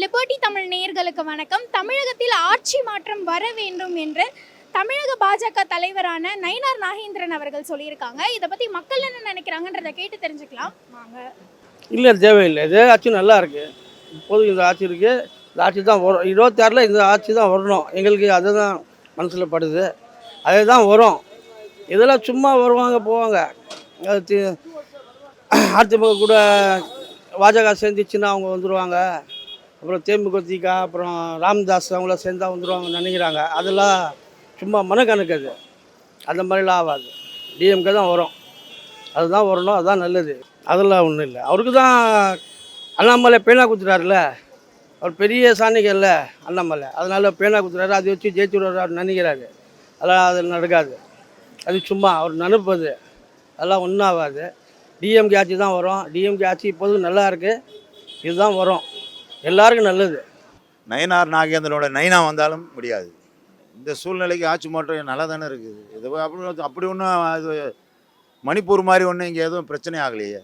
Liberty Tamil நேயர்களுக்கு வணக்கம். தமிழகத்தில் ஆட்சி மாற்றம் வர வேண்டும் என்று தமிழக பாஜக தலைவரான நயினார் நாகேந்திரன் அவர்கள் சொல்லியிருக்காங்க. இதை பத்தி மக்கள் என்ன நினைக்கிறாங்கன்றதை கேட்டு தெரிஞ்சுக்கலாம். வாங்க. இல்லை தேவையில்லை. இதே ஆட்சி நல்லா இருக்கு. இப்போது இந்த ஆட்சி இருக்கு. இந்த ஆட்சி தான் வரும். இருபத்தாறில் இந்த ஆட்சி தான் வரணும். எங்களுக்கு அதுதான் மனசில் படுது. அதே தான் வரும். இதெல்லாம் சும்மா வருவாங்க போவாங்க. அது அதிமுக கூட பாஜக சேர்ந்துச்சுன்னா அவங்க வந்துடுவாங்க அப்புறம் தேமுக திக அப்புறம் ராமதாஸ் அவங்களாம் சேர்ந்தா வந்துடுவாங்கன்னு நினைக்கிறாங்க. அதெல்லாம் சும்மா மனக்கணக்கு அது. அந்த மாதிரிலாம் ஆகாது. டிஎம்கே தான் வரும். அதுதான் வரணும் அதுதான் நல்லது. அதெல்லாம் ஒன்றும் இல்லை. அவருக்கு தான் அண்ணாமலை பேனா குத்துறாருல அவர் பெரிய சாணிகள்ல அண்ணாமலை. அதனால பேனா குத்துறாரு அதை வச்சு ஜெயிச்சுடுறாரு நினைக்கிறாரு. அதெல்லாம் அது நடக்காது. அது சும்மா அவர் நினைப்பது. அதெல்லாம் ஒன்றும் ஆகாது. டிஎம்கே ஆட்சி தான் வரும். டிஎம்கே ஆட்சி இப்போதும் நல்லா இருக்குது இதுதான் வரும். எல்லாருக்கும் நல்லது. நயனார் நாகேந்திரனோட நைனா வந்தாலும் முடியாது. இந்த சூழ்நிலைக்கு ஆட்சி மாற்றம் நல்லா தானே இருக்குது. இது அப்படி அப்படி ஒன்றும் அது மணிப்பூர் மாதிரி ஒன்றும் இங்கே எதுவும் பிரச்சனை ஆகலையே.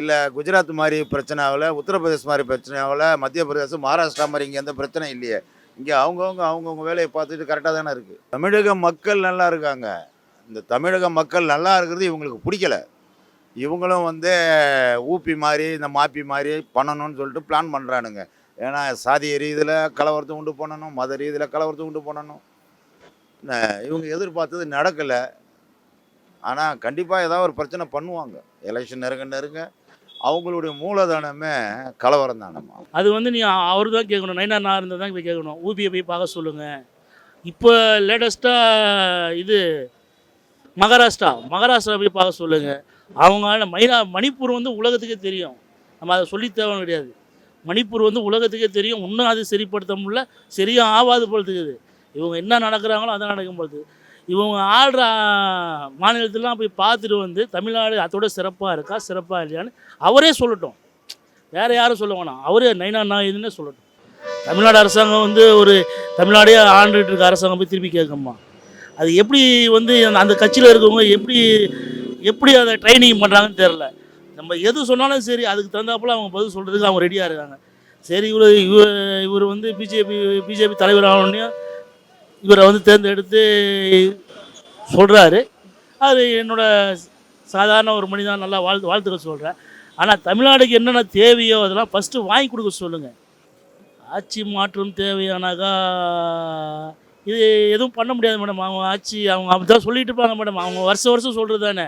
இல்லை குஜராத் மாதிரி பிரச்சனை ஆகலை உத்தரப்பிரதேஷ் மாதிரி பிரச்சனை ஆகலை மத்திய பிரதேசம் மகாராஷ்டிரா மாதிரி இங்கே எந்த பிரச்சனையும் இல்லையே. இங்கே அவங்கவுங்க அவங்கவுங்க வேலையை பார்த்துட்டு கரெக்டாக தானே இருக்குது தமிழக மக்கள் நல்லா இருக்காங்க. இந்த தமிழக மக்கள் நல்லா இருக்கிறது இவங்களுக்கு பிடிக்கல. இவங்களும் வந்து ஊப்பி மாதிரி இந்த மாப்பி மாதிரி பண்ணணும்னு சொல்லிட்டு பிளான் பண்ணுறானுங்க ஏன்னா சாதிய ரீதியில் கலவரத்தை உண்டு பண்ணணும் மத ரீதியில் கலவரத்தை உண்டு பண்ணணும். இவங்க எதிர்பார்த்தது நடக்கலை. ஆனால் கண்டிப்பாக ஏதாவது ஒரு பிரச்சனை பண்ணுவாங்க. எலெக்ஷன் நெருங்க நெருங்க அவங்களுடைய மூலதனமே கலவரம் தானம்மா. அது வந்து நீ அவர் தான் கேட்கணும். நைனா நான் இருந்தால் தான் போய் கேட்கணும். ஊபியை போய் பார்க்க சொல்லுங்கள் இப்போ லேட்டஸ்ட்டாக இது மகாராஷ்டிரா மகாராஷ்டிரா போய் பார்க்க சொல்லுங்கள் அவங்க மைனா மணிப்பூர் வந்து உலகத்துக்கே தெரியும். நம்ம அதை சொல்லி தேவை கிடையாது. மணிப்பூர் வந்து உலகத்துக்கே தெரியும். இன்னும் அது சரிப்படுத்த முடியல. சரியாக ஆவாது போல இருக்குது. இவங்க என்ன நடக்கிறாங்களோ அதை நடக்கும் போது இவங்க ஆடுற மாநிலத்திலாம் போய் பார்த்துட்டு வந்து தமிழ்நாடு அதோட சிறப்பாக இருக்கா சிறப்பாக இல்லையான்னு அவரே சொல்லட்டும். வேறு யாரும் சொல்ல வேணாம். அவரே நைனா நான் இதுன்னு சொல்லட்டும். தமிழ்நாடு அரசாங்கம் வந்து ஒரு தமிழ்நாடே ஆண்டுகிட்டு இருக்க அரசாங்கம் போய் திருப்பி கேட்கணுமா அது எப்படி வந்து அந்த- அந்த கட்சியில் இருக்கவங்க எப்படி எப்படி அதை ட்ரைனிங் பண்ணுறாங்கன்னு தெரில நம்ம எது சொன்னாலும் சரி அதுக்கு தகுந்தாப்புல அவங்க பதில் சொல்கிறதுக்கு அவங்க ரெடியாக இருக்காங்க. சரி இவர் இவர் இவர் வந்து பிஜேபி பிஜேபி தலைவர் ஆனோடனே இவரை வந்து தேர்ந்தெடுத்து சொல்கிறாரு அது என்னோட சாதாரண ஒரு மனிதன் நல்லா வாழ்த்து வாழ்த்துக்கள் சொல்கிறேன் ஆனால் தமிழ்நாடுக்கு என்னென்ன தேவையோ அதெல்லாம் ஃபஸ்ட்டு வாங்கி கொடுக்க சொல்லுங்கள் ஆட்சி மாற்றம் தேவையானாக்கா இது எதுவும் பண்ண முடியாது மேடம். அவங்க ஆட்சி அவங்க அப்படி தான் சொல்லிட்டு இருப்பாங்க மேடம். அவங்க வருஷம் வருஷம் சொல்கிறது தானே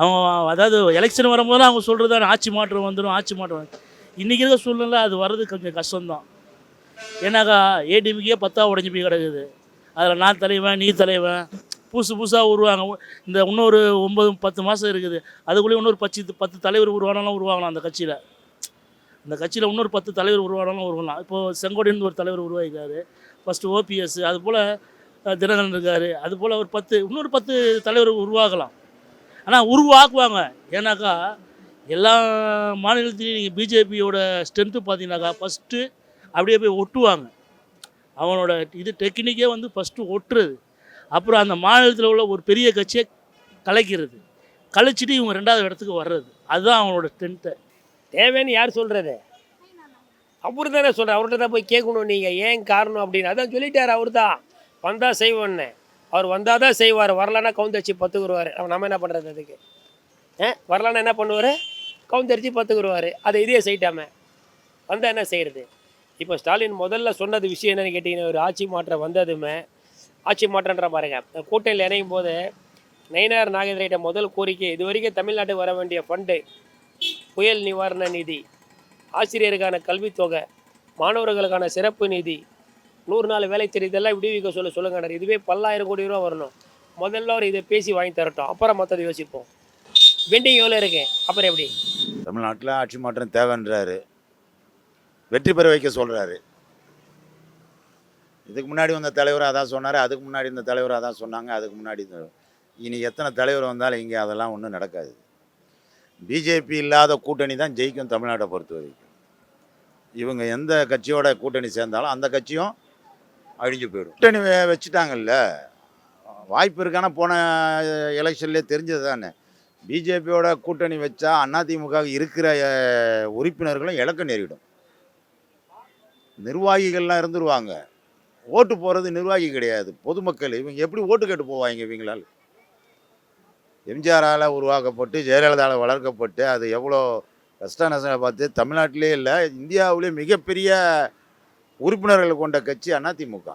அவன் அதாவது எலெக்ஷன் வரும்போது அவங்க சொல்கிறது ஆட்சி மாற்றம் வந்துடும் ஆட்சி மாற்றம் இன்றைக்கி இருக்க சூழ்நிலை அது வர்றது கொஞ்சம் கஷ்டம்தான். ஏன்னாக்கா ஏடிபிக்கே பத்தா உடஞ்சி போய் கிடக்குது. அதில் நான் தலைவன் நீ தலைவன். புதுசு புதுசாக உருவாங்க. இந்த இன்னொரு ஒம்பது பத்து மாதம் இருக்குது. அதுக்குள்ளேயே இன்னொரு பத்து பத்து தலைவர் உருவானாலும் உருவாகலாம் அந்த கட்சியில். அந்த கட்சியில் இன்னொரு பத்து தலைவர் உருவானாலும் உருவாகலாம். இப்போது செங்கோடின்னு ஒரு தலைவர் உருவாகிருக்காரு ஃபஸ்ட்டு ஓபிஎஸ் அது போல் தினகரன் இருக்கார். அது போல் ஒரு பத்து இன்னொரு பத்து தலைவர் உருவாகலாம். ஆனால் உருவாக்குவாங்க. ஏன்னாக்கா எல்லா மாநிலத்திலையும் நீங்கள் பிஜேபியோட ஸ்ட்ரென்த்து பார்த்தீங்கன்னாக்கா ஃபஸ்ட்டு அப்படியே போய் ஒட்டுவாங்க. அவனோட இது டெக்னிக்கே வந்து ஃபஸ்ட்டு ஒட்டுறது. அப்புறம் அந்த மாநிலத்தில் உள்ள ஒரு பெரிய கட்சியை கலைக்கிறது. கழிச்சிட்டு இவங்க ரெண்டாவது இடத்துக்கு வர்றது. அதுதான் அவங்களோட ஸ்ட்ரென்த்தை தேவைன்னு யார் சொல்கிறது அவர் தானே சொல்கிறார் அவர்கிட்ட தான் போய் கேட்கணும் நீங்கள் ஏன் காரணம் அப்படின்னு. அதான் சொல்லிட்டார் அவர் தான் வந்தால் செய்வோன்னு. அவர் வந்தால் தான் செய்வார். வரலன்னா கவுந்தரிச்சு பத்துக்குருவார். அவன் நம்ம என்ன பண்ணுறது அதுக்கு? ஏ வரலன்னா என்ன பண்ணுவார்? கவுந்தரிச்சு பத்துக்குருவார். அதை இதே செய்யிட்டாமே. வந்தால் என்ன செய்கிறது இப்போ ஸ்டாலின் முதல்ல சொன்னது விஷயம் என்னென்னு கேட்டிங்கன்னா ஒரு ஆட்சி மாற்றம் வந்ததுமே ஆட்சி மாற்றன்ற பாருங்கள் கூட்டணியில் இணையும் போது நயினார் நாகேந்திரிட்ட முதல் கோரிக்கை இது வரைக்கும் தமிழ்நாட்டுக்கு வர வேண்டிய ஃபண்டு புயல் நிவாரண நிதி ஆசிரியருக்கான கல்வித்தொகை மாணவர்களுக்கான சிறப்பு நிதி நூறு நாள் வேலை தெரியுதெல்லாம் விடுவிக்க சொல்ல சொல்லுங்க இதுவே பல்லாயிரம் கோடி ரூபா வரணும். முதல்ல அவர் இதை பேசி வாங்கி தரட்டும். அப்புறம் மற்றதை யோசிப்போம். பெண்டிங் எவ்வளோ இருக்கேன் அப்புறம் எப்படி? தமிழ்நாட்டில் ஆட்சி மாற்றம் தேவைன்றாரு. வெற்றி பெற வைக்க சொல்கிறாரு இதுக்கு முன்னாடி வந்த தலைவர் அதான் சொன்னார் அதுக்கு முன்னாடி இந்த தலைவர் அதான் சொன்னாங்க அதுக்கு முன்னாடி இனி எத்தனை தலைவர் வந்தாலும் இங்கே அதெல்லாம் ஒன்றும் நடக்காது. பிஜேபி இல்லாத கூட்டணி தான் ஜெயிக்கும் தமிழ்நாட்டை பொறுத்த வரைக்கும் இவங்க எந்த கட்சியோட கூட்டணி சேர்ந்தாலும் அந்த கட்சியும் அழிஞ்சு போயிடும். கூட்டணி வச்சுட்டாங்கல்ல. வாய்ப்பு இருக்கான போன எலெக்ஷன்லேயே தெரிஞ்சது தானே. பிஜேபியோட கூட்டணி வச்சா அதிமுக இருக்கிற உறுப்பினர்களும் இழக்க நேரிடும். நிர்வாகிகள்லாம் இருந்துருவாங்க. ஓட்டு போகிறது நிர்வாகி கிடையாது. பொதுமக்கள் இவங்க எப்படி ஓட்டு கேட்டு போவாங்க இவங்களால்? எம்ஜிஆரால் உருவாக்கப்பட்டு ஜெயலலிதாவில் வளர்க்கப்பட்டு அது எவ்வளோ கஷ்ட நஷ்டம் பார்த்து தமிழ்நாட்டிலே இல்லை இந்தியாவிலே மிகப்பெரிய உறுப்பினர்கள் கொண்ட கட்சி அதிமுக.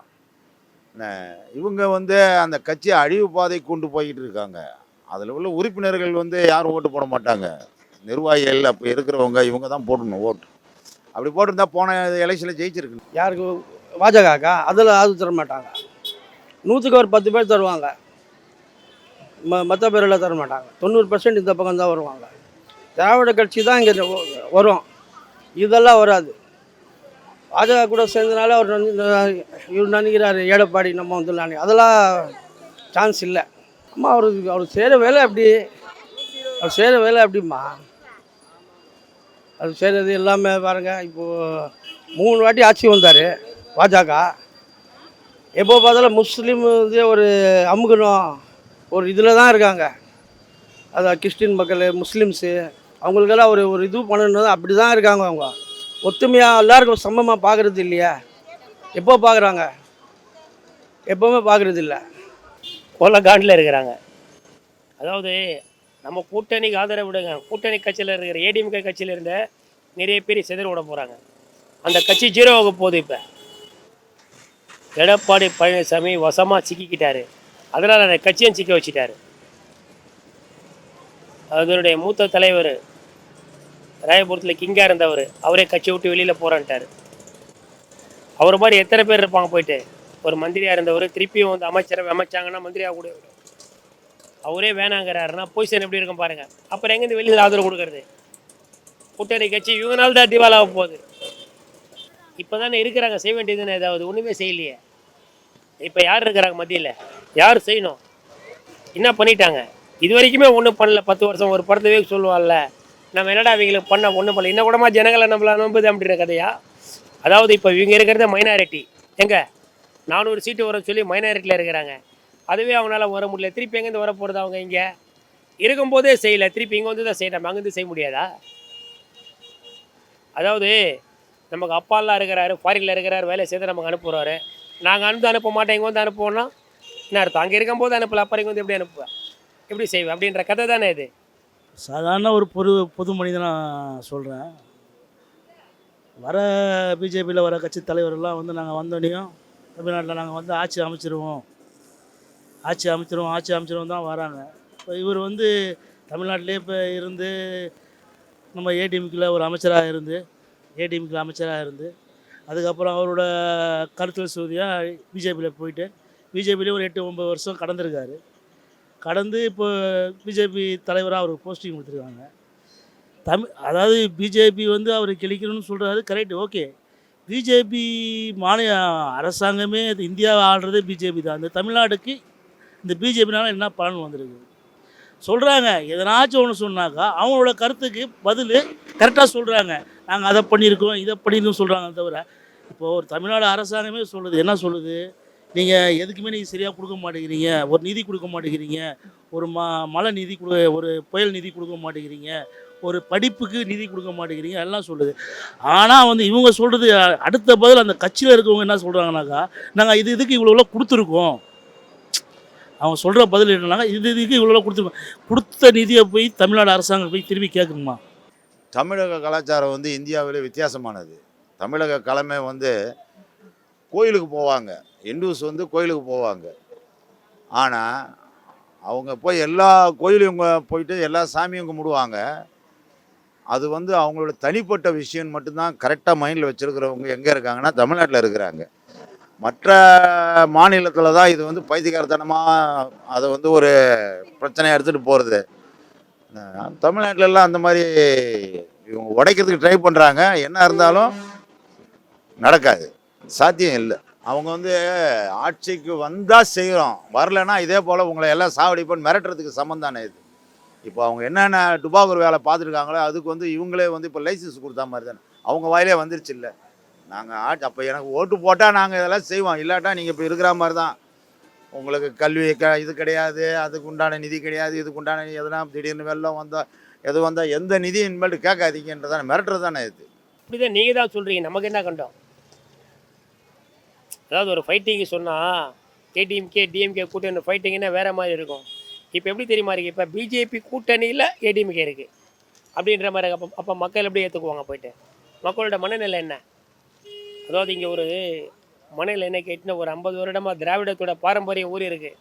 இவங்க வந்து அந்த கட்சியை அழிவு பாதை கொண்டு போய்கிட்டு இருக்காங்க. அதில் உள்ள உறுப்பினர்கள் வந்து யாரும் ஓட்டு போட மாட்டாங்க. நிர்வாகிகள் அப்போ இருக்கிறவங்க இவங்க தான் போடணும் ஓட்டு. அப்படி போட்டிருந்தா போன எலெக்ஷனில் ஜெயிச்சிருக்கு யாருக்கு? பாஜகக்கா அதில் அது தர மாட்டாங்க. நூற்றுக்கு ஒரு பத்து பேர் தருவாங்க. ம மற்ற பேரெல்லாம் தர மாட்டாங்க. தொண்ணூறு பர்சன்ட் இந்த பக்கம் தான் வருவாங்க. திராவிட கட்சி தான் இங்கே வரும். இதெல்லாம் வராது. பாஜக கூட சேர்ந்தனால அவர் இவர் நினைக்கிறாரு எடப்பாடி நம்ம வந்துடலான்னு. அதெல்லாம் சான்ஸ் இல்லை. அம்மா அவருக்கு அவர் செய்கிற வேலை அப்படி. அவர் செய்கிற வேலை அப்படிம்மா. அது செய்கிறது எல்லாமே பாருங்கள் இப்போது மூணு வாட்டி ஆட்சி வந்தார் பாஜக. எப்போ பார்த்தாலும் முஸ்லீம் வந்து ஒரு அமுகணும் ஒரு இதில் தான் இருக்காங்க. அதான் கிறிஸ்டின் மக்கள் முஸ்லீம்ஸு அவங்களுக்கெல்லாம் ஒரு ஒரு இது பண்ணணும் அப்படி தான் இருக்காங்க அவங்க. ஒத்துமையாக எல்லாருக்கும் சமமாக பார்க்குறது இல்லையா? எப்போ பார்க்குறாங்க எப்போவுமே பார்க்குறது இல்லை. கொல்ல இருக்கிறாங்க. அதாவது நம்ம கூட்டணிக்கு ஆதரவு விடுங்க. கூட்டணி கட்சியில் இருக்கிற ஏடிஎம்கே கட்சியில் இருந்த நிறைய பேர் சிதற விட போகிறாங்க அந்த கட்சி ஜீரோவாக போகுது இப்போ. எடப்பாடி பழனிசாமி வசமாக சிக்கிக்கிட்டாரு. அதனால் அந்த கட்சியும் சிக்க வச்சிட்டாரு. அதனுடைய மூத்த தலைவர் ராயபுரத்தில் கிங்காக இருந்தவர். அவரே கட்சி விட்டு வெளியில் போகிறான்ட்டார் அவர் மாதிரி எத்தனை பேர் இருப்பாங்க போயிட்டு. ஒரு மந்திரியாக இருந்தவர் திருப்பியும் வந்து அமைச்சரை அமைச்சாங்கன்னா மந்திரியாக கூட அவரே வேணாங்கிறாருன்னா பொசிஷன் எப்படி இருக்கும் பாருங்கள் அப்புறம் எங்கேருந்து வெளியில் ஆதரவு கொடுக்கறது? கூட்டணி கட்சி இவங்களால் தான் திவாலாக போகுது. இப்போ தானே இருக்கிறாங்க செய்ய வேண்டியதுன்னு ஏதாவது? ஒன்றுமே செய்யலையே. இப்போ யார் இருக்கிறாங்க மத்தியில்? யார் செய்யணும்? என்ன பண்ணிட்டாங்க? இது வரைக்குமே ஒன்றும் பண்ணல. பத்து வருஷம் ஒரு படத்தவே சொல்லுவாள்ல. நம்ம என்னடா இவங்களுக்கு பண்ண ஒன்றும் பண்ணல. இன்னும் கூடமா ஜனங்களை நம்மள நம்புது அப்படின்ற கதையா? அதாவது இப்போ இவங்க இருக்கிறது மைனாரிட்டி எங்க? நானூறு சீட்டு வர சொல்லி மைனாரிட்டியில் இருக்கிறாங்க. அதுவே அவங்களால வர முடியல. திருப்பி எங்கேருந்து வர போகிறது அவங்க இங்கே? இருக்கும்போதே செய்யல. திருப்பி இங்கே வந்து தான் செய்யணும் அங்கேருந்து செய்ய முடியாதா? அதாவது நமக்கு அப்பாலாம் இருக்கிறாரு ஃபாரினில் இருக்கிறாரு வேலை செய்து நமக்கு அனுப்புகிறாரு நாங்கள் அனுப்பி அனுப்ப மாட்டோம். இங்கே வந்து அனுப்புவோம்னா என்ன அர்த்தம்? அங்கே இருக்கும்போது அனுப்பல அப்புறம் இங்கே வந்து எப்படி அனுப்புவேன் எப்படி செய்வேன் அப்படின்ற கதை தானே இது. சாதாரண ஒரு பொது பொது மனிதனாக சொல்கிறேன் வர பிஜேபியில் வர கட்சி தலைவரெல்லாம் வந்து நாங்கள் வந்தோடனையும் தமிழ்நாட்டில் நாங்கள் வந்து ஆட்சி அமைச்சிருவோம். ஆட்சி அமைச்சிருவோம் ஆட்சி அமைச்சிருவோம் தான் வராங்க. இப்போ இவர் வந்து தமிழ்நாட்டிலே இப்போ இருந்து நம்ம ஏடிஎம்கில் ஒரு அமைச்சராக இருந்து ஏடிஎம்கில் அமைச்சராக இருந்து அதுக்கப்புறம் அவரோட கருத்தல் சூதியாக பிஜேபியில் போயிட்டு பிஜேபியிலே ஒரு எட்டு ஒம்பது வருஷம் கடந்திருக்காரு. கடந்து இப்போ பிஜேபி தலைவராக அவருக்கு போஸ்டிங் கொடுத்துருக்காங்க. தமிழ் அதாவது பிஜேபி வந்து அவர் கிழிக்கணும்னு சொல்கிறாரு கரெக்ட் ஓகே பிஜேபி மாநில அரசாங்கமே இந்தியாவை ஆள்றதே பிஜேபி தான். இந்த தமிழ்நாடுக்கு இந்த பிஜேபினால என்ன பலன் வந்திருக்கு? சொல்கிறாங்க எதனாச்சும் ஒன்று சொன்னாக்கா அவங்களோட கருத்துக்கு பதில் கரெக்டாக சொல்கிறாங்க நாங்கள் அதை பண்ணியிருக்கோம் இதை பண்ணியிருக்கோம் சொல்கிறாங்க தவிர இப்போது ஒரு தமிழ்நாடு அரசாங்கமே சொல்லுது. என்ன சொல்லுது? நீங்கள் எதுக்குமே நீங்கள் சரியாக கொடுக்க மாட்டேங்கிறீங்க. ஒரு நிதி கொடுக்க மாட்டேங்கிறீங்க. ஒரு ம மழை நிதி கொடு ஒரு புயல் நிதி கொடுக்க மாட்டேங்கிறீங்க. ஒரு படிப்புக்கு நிதி கொடுக்க மாட்டேங்கிறீங்க. எல்லாம் சொல்லுது ஆனால் வந்து இவங்க சொல்கிறது அடுத்த பதில் அந்த கட்சியில் இருக்கவங்க என்ன சொல்கிறாங்கனாக்கா நாங்கள் இது இதுக்கு இவ்வளோ கொடுத்துருக்கோம். அவங்க சொல்கிற பதில் என்னன்னா இது இதுக்கு இவ்வளோ கொடுத்துருக்கோம் கொடுத்த நிதியை போய் தமிழ்நாடு அரசாங்கம் போய் திரும்பி கேட்கணுமா தமிழக கலாச்சாரம் வந்து இந்தியாவிலே வித்தியாசமானது. தமிழக கலைமை வந்து கோயிலுக்கு போவாங்க. இந்துஸ் வந்து கோயிலுக்கு போவாங்க. ஆனால் அவங்க போய் எல்லா கோயிலையும் போயிட்டு எல்லா சாமியும் கும்பிடுவாங்க. அது வந்து அவங்களோட தனிப்பட்ட விஷயம் மட்டும்தான் கரெக்டாக மைண்டில் வச்சுருக்கிறவங்க எங்கே இருக்காங்கன்னா தமிழ்நாட்டில் இருக்கிறாங்க. மற்ற மாநிலத்தில் தான் இது வந்து பைத்தியக்காரத்தனமாக அதை வந்து ஒரு பிரச்சனையை எடுத்துகிட்டு போகிறது தமிழ்நாட்டிலலாம் அந்த மாதிரி இவங்க உடைக்கிறதுக்கு ட்ரை பண்ணுறாங்க என்ன இருந்தாலும் நடக்காது. சாத்தியம் இல்லை. அவங்க வந்து ஆட்சிக்கு வந்தால் செய்கிறோம் வரலைன்னா இதே போல் உங்களை எல்லாம் சாவடிப்போன்னு மிரட்டுறதுக்கு சம்மந்தம் தானே இது. இப்போ அவங்க என்னென்ன டுபாகூர் வேலை பார்த்துருக்காங்களோ அதுக்கு வந்து இவங்களே வந்து இப்போ லைசன்ஸ் கொடுத்தா மாதிரி தானே. அவங்க வாயிலே வந்துருச்சு இல்லை. நாங்கள் ஆட்சி அப்போ எனக்கு ஓட்டு போட்டால் நாங்கள் இதெல்லாம் செய்வோம். இல்லாட்டா நீங்கள் இப்போ இருக்கிற மாதிரி தான். உங்களுக்கு கல்வி க இது கிடையாது அதுக்கு உண்டான நிதி கிடையாது இதுக்கு உண்டான எதனா திடீர்னு வெள்ளம் வந்தால் எது வந்தால் எந்த நிதியும் இனிமேல் கேட்காதீங்கன்றதான மிரட்டுறது தானே இது. இப்படிதான் நீங்கள் தான் சொல்கிறீங்க நமக்கு என்ன கண்டோம்? அதாவது ஒரு ஃபைட்டிங்கு சொன்னால் ஏடிஎம்கே டிஎம்கே கூட்டணி ஃபைட்டிங்கன்னா வேறு மாதிரி இருக்கும். இப்போ எப்படி தெரியுமா இருக்குது இப்போ பிஜேபி கூட்டணியில் ஏடிஎம்கே இருக்குது அப்படின்ற மாதிரி இருக்கு. அப்போ அப்போ மக்கள் எப்படி ஏற்றுக்குவாங்க போயிட்டு? மக்களோட மனநிலை என்ன? அதாவது இங்கே ஒரு மனநிலை என்ன கேட்டுன்னா ஒரு ஐம்பது வருடமாக திராவிடத்தோட பாரம்பரிய ஊர் இருக்குது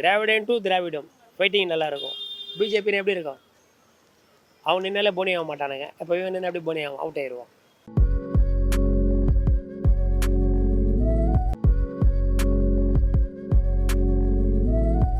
திராவிடன் டு திராவிடம் ஃபைட்டிங் நல்லாயிருக்கும் பிஜேபின்னு எப்படி இருக்கும்? அவன் நின்னாலே போனி ஆக மாட்டானுங்க. இப்போ இவன் நின்று எப்படி போனி ஆகும்? அவுட் ஆயிடுவான்.